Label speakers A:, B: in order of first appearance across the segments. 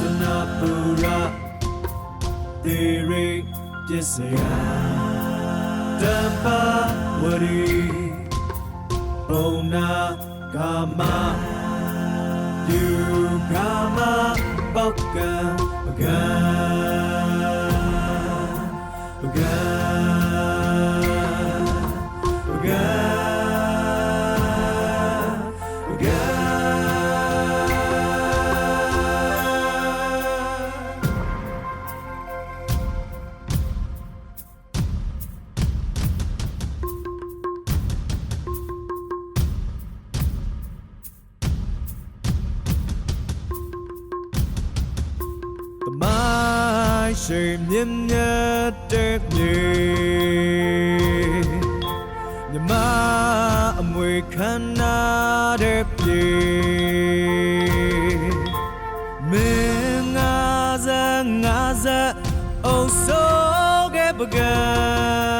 A: တနာပူရာတေရိပစ္စယတမ္ပဝရီဘုံနာကာမယူကာမပောက်ကံပကံ ရှိမြင့်မြတ်တဲ့မြေမြမအမွေခံနာတဲ့ပြေမင်းငါဇာငါဇာအုပ်စိုးခဲ့ပကံ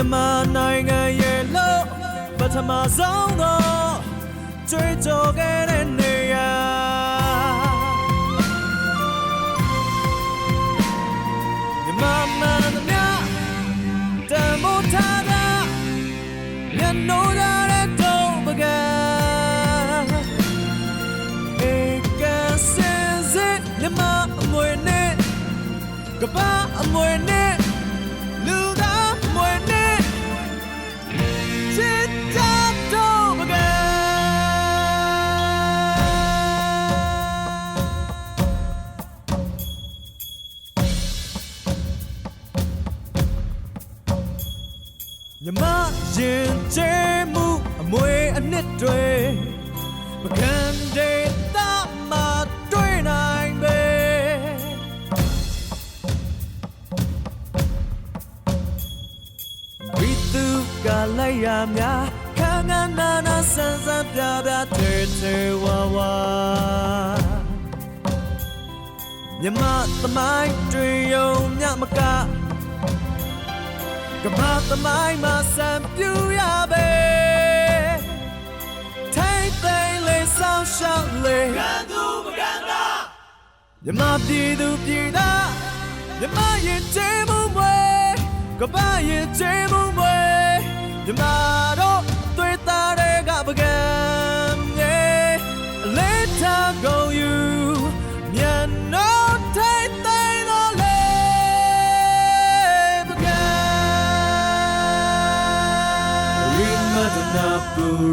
A: မြန်မာနိုင်ငံရဲ့လို့ပထမဆုံးသောကြွေးကြော်ခဲ့တဲ့ မြမရင်ကျဲမှုအမွေအနှစ်တွေမခံတဲ့တာမတွေ့နိုင်ပဲဝိတုကလိုက်ရများခန်းခန်းနာနာဆန်းဆန်းပြပြထဲထဲဝါဝါမြမသမိုင်းတွေယုံမြမက ကမ္ဘာသမိုင်းမှာစံပြူရပဲထိုင်သိမ်းလေးဆောင်ရှောက်လေး
B: ကန်သူမကန်တာ
A: မြမပြည်သူပြည်သားမြမရဲ့ချေမှုမွေကပ္ပရဲ့ချေမှုမွေမြမတို့တွေ့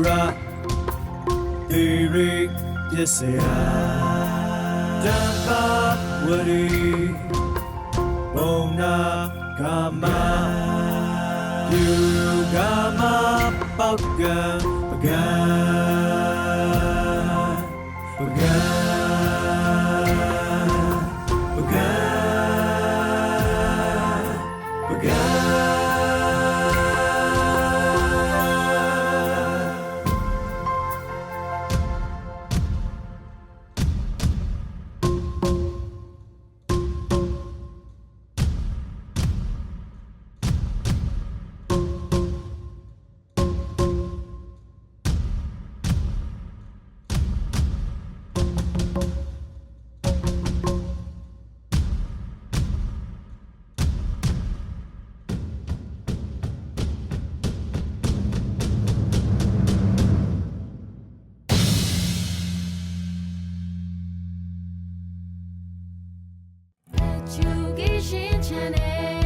A: ရာဒီရိပစ္စယတမ္ပဝရီဘုံနာကာမယူကာမပောက်ကံပကံ an end.